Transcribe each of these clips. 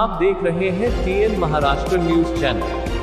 आप देख रहे हैं टीएन महाराष्ट्र न्यूज चैनल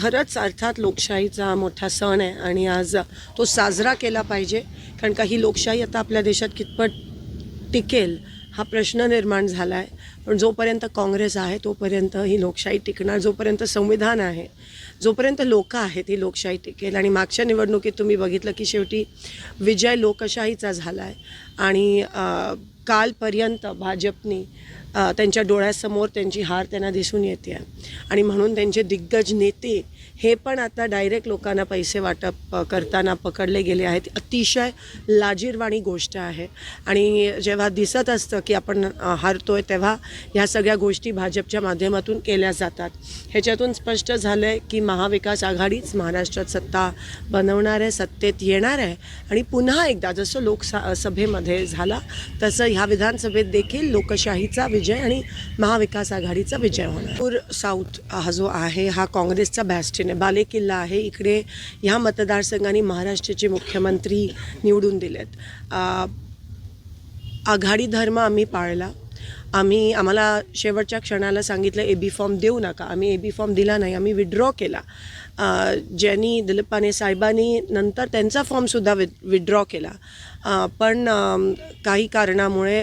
खरंच अर्थात लोकशाहीचा मोठा सण आहे आणि आज तो साजरा केला पाहिजे. कारण का ही लोकशाही आता आपल्या देशात कितपत टिकेल हा प्रश्न निर्माण झाला आहे पण जोपर्यंत काँग्रेस आहे तोपर्यंत ही लोकशाही टिकणार जोपर्यंत संविधान आहे जोपर्यंत लोक आहेत ही लोकशाही टिकेल. आणि मागच्या निवडणुकीत तुम्ही बघितलं की शेवटी विजय लोकशाहीचा झाला आहे आणि कालपर्यंत भाजपनी त्यांच्या डोळ्यासमोर त्यांची हार त्यांना दिसून येते. आणि म्हणून त्यांचे दिग्गज नेते हे पण आता डायरेक्ट लोकांना पैसे वाटप करताना पकडले गेले आहेत. अतिशय लाजीरवाणी गोष्ट आहे. आणि जेव्हा दिसत असतं की आपण हारतो हारतोय तेव्हा ह्या सगळ्या गोष्टी भाजपच्या माध्यमातून केल्या जातात. ह्याच्यातून स्पष्ट झालं आहे की महाविकास आघाडीच महाराष्ट्रात सत्ता बनवणार आहे सत्तेत येणार आहे. आणि पुन्हा एकदा जसं लोकसा सभेमध्ये झाला तसं ह्या विधानसभेत देखील लोकशाहीचा विजय आणि महाविकास आघाडीचा विजय होणार. पूर साऊथ हा जो आहे हा काँग्रेसचा बॅस्टिन आहे. बालेकिल्ला आहे. इकडे ह्या मतदारसंघाने महाराष्ट्राचे मुख्यमंत्री निवडून दिलेत. आघाडी धर्म आम्ही पाळला. आम्ही आम्हाला शेवटच्या क्षणाला सांगितलं ए बी फॉर्म देऊ नका. आम्ही ए बी फॉर्म दिला नाही. आम्ही विड्रॉ केला. ज्यांनी दिलीपाने साहेबांनी नंतर त्यांचा फॉर्मसुद्धा वि विड्रॉ केला. पण काही कारणामुळे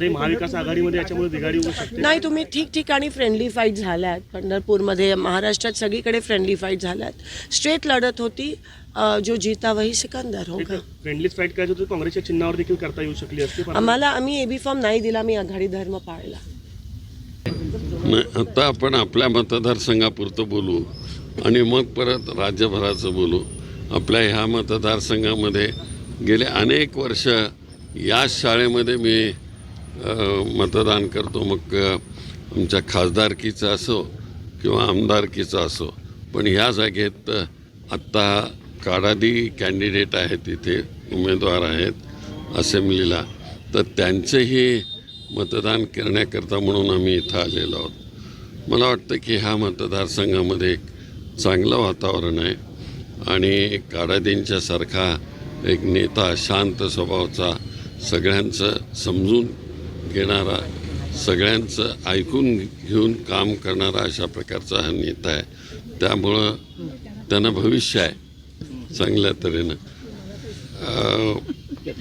ते महाविकास आघाडीमध्ये याच्यामुळे बिघाडी होऊ शकते. नाही तुम्ही ठिकठिकाणी फ्रेंडली फाईट झाल्या आहेत पंढरपूरमध्ये महाराष्ट्रात सगळीकडे फ्रेंडली फाईट झाल्या आहेत स्ट्रेट लढत होती. जो जीता वही सिकंदर होगा फ्रेंडलीच फाईट करायची होती काँग्रेसच्या चिन्हावर देखील करता येऊ शकली असती पण आम्हाला आम्ही एबी फॉर्म नाही दिला मी आघाडी धर्म पाळला. नाही आता आपण आपल्या मतदारसंघापुरतं बोलू आणि मग परत राज्यभराचं बोलू. आपल्या ह्या मतदारसंघामध्ये गेले अनेक वर्ष याच शाळेमध्ये मी मतदान करतो मग आमच्या खासदारकीचं असो किंवा आमदारकीचं असो. पण ह्या जागेत आत्ता काडादी कॅन्डिडेट आहेत इथे उमेदवार आहेत असेंब्लीला. तर त्यांचेही मतदान करण्याकरता म्हणून आम्ही इथं आलेलो आहोत. मला वाटतं की ह्या मतदारसंघामध्ये एक चांगलं वातावरण आहे आणि काडादींच्यासारखा एक नेता शांत स्वभावाचा सगळ्यांचं समजून घेणारा सगळ्यांचं ऐकून घेऊन काम करणारा अशा प्रकारचा हा नेता आहे. त्यामुळं त्यांना भविष्य आहे चांगल्या तऱ्हेनं.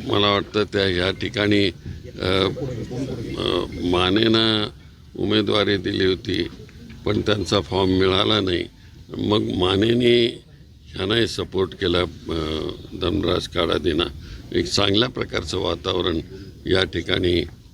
मला वाटतं त्या ह्या ठिकाणी मानेना मानेनं उमेदवारी दिली होती पण त्यांचा फॉर्म मिळाला नाही. मग मानेनी ह्यांनाही सपोर्ट केला धनराज काळादिना. एक चांगल्या प्रकारचं वातावरण या ठिकाणी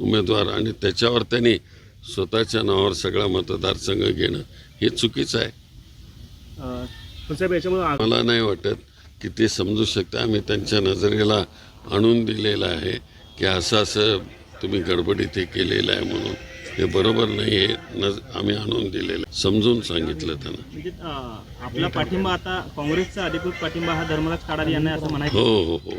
उमेदवार आणि त्याच्यावर त्यांनी स्वतःच्या नावावर सगळा मतदारसंघ घेणं हे चुकीचं आहे. अं, पण साहेब याच्यामुळे आ- मला नाही वाटत की ते समजू शकते. आम्ही त्यांच्या नजरेला आणून दिलेलं आहे की असं असं तुम्ही गडबडीत हे केलेलं आहे म्हणून. हे बरोबर नाही हे नज आम्ही आणून दिलेलं आहे. समजून सांगितलं त्यांना. म्हणजे आपला पाठिंबा आता काँग्रेसचा अधिकृत पाठिंबा हा धर्मराज काडारी यांना असं म्हणायचं. हो हो हो.